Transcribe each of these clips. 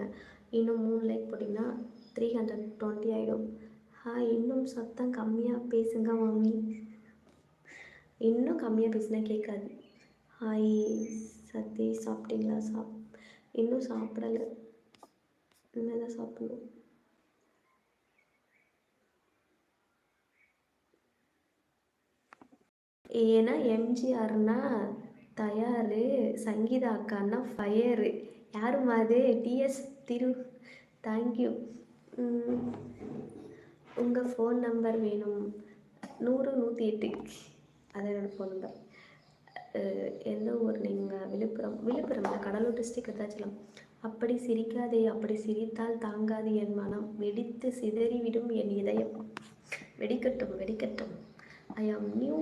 பண்ணுங்கள் இன்னும் மூணு லைக் போட்டிங்கன்னா த்ரீ ஹண்ட்ரட் டுவெண்ட்டி ஆகிடும் ஹா இன்னும் சத்தம் கம்மியாக பேசுங்க மாமி. இன்னும் கம்மியாக பேசினா கேட்காது. ஹாய் சத்தி சாப்பிட்டீங்களா? சாப் இன்னும் சாப்பிடலை. இனிமேல் தான் சாப்பிடணும். ஏன்னா எம்ஜிஆர்னா தயார் சங்கீதா அக்கான்னா ஃபயரு யாருமா அது டிஎஸ் திரு தேங்க்யூ உங்கள் ஃபோன் நம்பர் வேணும். நூறு நூற்றி எட்டு. அது என்னோடய ஃபோன் நம்பர் எந்த ஊர்? நீங்கள் விழுப்புரம். விழுப்புரம்ல கடலூர் டிஸ்ட்ரிக் விருத்தாச்சலம் அப்படி சிரிக்காதே அப்படி சிரித்தால் தாங்காது என் மனம். வெடித்து சிதறிவிடும் என் இதயம். வெடிக்கட்டும் வெடிக்கட்டும். I am new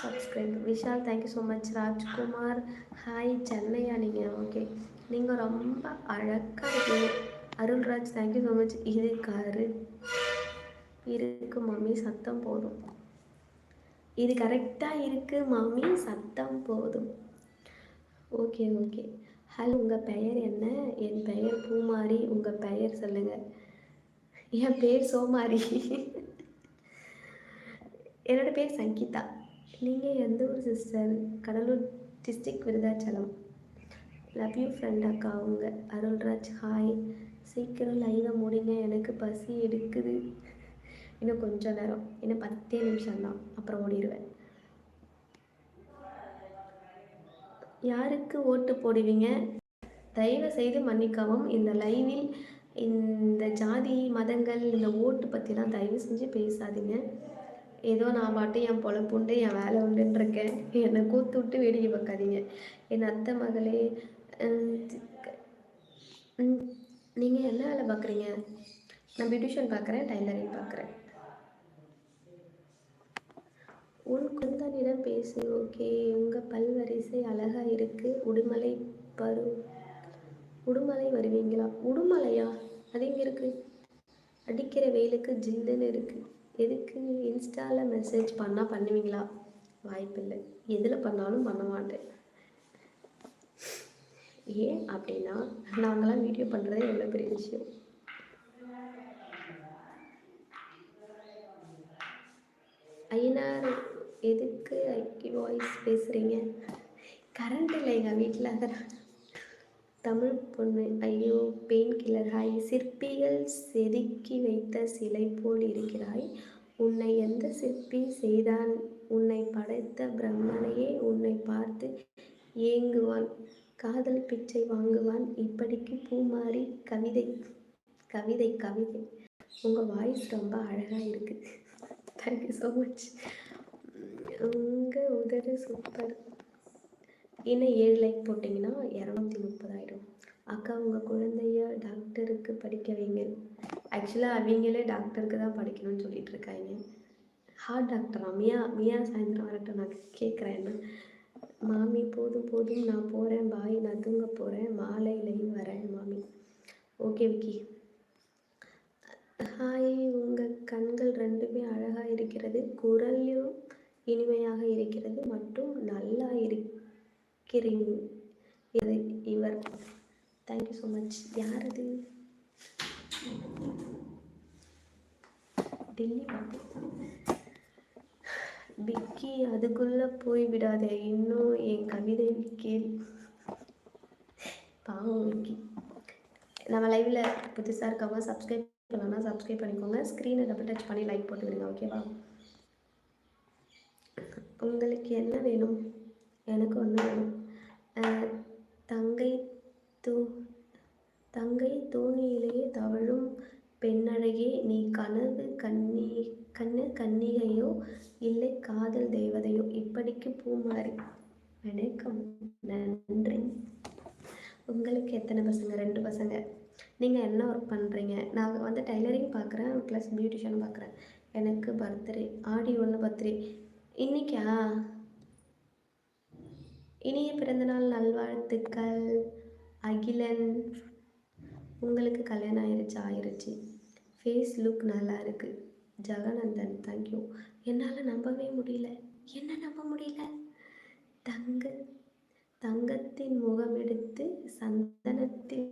subscribe Vishal thank you so much Rajkumar. Hi சென்னையா நீங்கள் ஓகே நீங்கள் ரொம்ப அழகாக இருக்கீங்க அருள்ராஜ் தேங்க்யூ ஸோ மச் இது இருக்கு மம்மி சத்தம் போதும். இது கரெக்டாக இருக்குது மாமி. சத்தம் போதும். ஓகே ஓகே ஹலோ உங்கள் பெயர் என்ன? என் பெயர் பூமாரி. உங்கள் பெயர் சொல்லுங்கள் என் பேர் சோமாரி. என்னோடய பேர் சங்கீதா. நீங்கள் எந்த ஊர் sister Cuddalore district Virudhachalam. Love you friend அக்கா அவங்க அருள்ராஜ் ஹாய் சீக்கிரம் லைவை முடிங்க. எனக்கு பசி எடுக்குது. இன்னும் கொஞ்ச நேரம். இன்னும் பத்தே நிமிஷம்தான். அப்புறம் ஓடிடுவேன் யாருக்கு ஓட்டு போடுவீங்க? தயவு செய்து மன்னிக்கவும். இந்த லைவில் இந்த ஜாதி மதங்கள் இந்த ஓட்டு பற்றிலாம் தயவு செஞ்சு பேசாதீங்க. ஏதோ நான் பாட்டு என் பொழப்புண்டு என் வேலை உண்டுன்னு இருக்கேன் என்னை கூத்து விட்டு வேடிக்கை பார்க்காதீங்க. என் அத்தை மகளே நீங்கள் என்ன வேலை பார்க்குறீங்க நான் பியூட்டிஷியன் பார்க்குறேன் டைலரிங் பார்க்குறேன் உன் குந்தனிடம் பேசு ஓகே. உங்கள் பல் வரிசை அழகாக இருக்குது உடுமலை பரு உடுமலை வருவீங்களா? உடுமலையா? அது எங்கே இருக்குது அடிக்கிற வெயிலுக்கு ஜில்லுன்னு இருக்குது எதுக்கு இன்ஸ்டாவில் மெசேஜ் பண்ணால் பண்ணுவீங்களா? வாய்ப்பில்லை. எதில் பண்ணாலும் பண்ண மாட்டேன். ஏன் அப்படின்னா நாங்களாம் வீடியோ பண்ணுறதே எவ்வளோ பெரிய விஷயம். ஐயனார் எதுக்கு ஐக்கி வாய்ஸ் பேசுகிறீங்க கரண்ட் இல்லை எங்கள் வீட்டில் அதனால் தமிழ் பொண்ணு ஐயோ பெயின் கில்லர் ஹாய் சிற்பிகள் செதுக்கி வைத்த சிலை போல் இருக்கிறாய். உன்னை எந்த சிற்பி செய்தான்? உன்னை படைத்த பிரம்மனையே உன்னை பார்த்து ஏங்குவான். காதல் பிச்சை வாங்குவான். இப்படிக்கு பூமாரி கவிதை கவிதை கவிதை. உங்கள் வாய்ஸ் ரொம்ப அழகாக இருக்குது தேங்க்யூ ஸோ மச் உங்கள் உதடு சூப்பர் இன்னும் ஏழு லைக் போட்டிங்கன்னா இரநூத்தி முப்பதாயிடும் அக்கா உங்கள் குழந்தைய டாக்டருக்கு படிக்க வைங்க. ஆக்சுவலாக அவங்களே டாக்டருக்கு தான் படிக்கணும்னு சொல்லிட்டு இருக்காங்க. ஹார்ட் டாக்டரா மியா மியா சாயந்தரம் வரட்டும். நான் கேட்குறேன் என்ன? மாமி போதும் போதும். நான் போகிறேன் பாய். நான் தூங்க போகிறேன் மாலையிலையும் வரேன் மாமி. ஓகே விக்கி. ஹாய். உங்கள் கண்கள் ரெண்டுமே அழகாக இருக்கிறது. குரலும் இனிமையாக இருக்கிறது. மற்றும் நல்லா இருக்கிறீங்க. இது இவர். தேங்க்யூ ஸோ மச் யார் அது? டெல்லி விக்கி அதுக்குள்ளே போய் விடாதே. இன்னும் என் கவிதை கேள். பாவம் விக்கி. நம்ம லைவில் புதுசாக இருக்கவங்க சப்ஸ்கிரைப் பண்ணலாம் சப்ஸ்கிரைப் பண்ணிக்கோங்க. ஸ்க்ரீனை டபுள் டச் பண்ணி லைக் போட்டு விடுங்க ஓகேவா உங்களுக்கு என்ன வேணும்? எனக்கு ஒன்று வேணும். தங்கை தூ தங்கை தோணியிலேயே தவழும் பெண்ணழகே நீ கனவு கண்ணி கண்ணு கன்னிகையோ இல்லை காதல் தேவதையோ இப்படிக்கு பூமாரி வணக்கம் நன்றி. உங்களுக்கு எத்தனை பசங்க? ரெண்டு பசங்க. நீங்கள் என்ன ஒர்க் பண்ணுறீங்க நான் வந்து டைலரிங் பார்க்குறேன் ப்ளஸ் பியூட்டிஷியன் பார்க்குறேன். எனக்கு பர்த்டே ஆடி ஒன்று பர்த்டே. இன்னைக்கா? இனிய பிறந்தநாள் நல்வாழ்த்துக்கள். அகிலன் உங்களுக்கு கல்யாணம் ஆயிடுச்சு ஆயிடுச்சு ஃபேஸ் லுக் நல்லா இருக்குது ஜெகநந்தன் தேங்க்யூ என்னால் நம்பவே முடியல. என்ன நம்ப முடியல? தங்க. தங்கத்தின் முகம் எடுத்து சந்தனத்தில்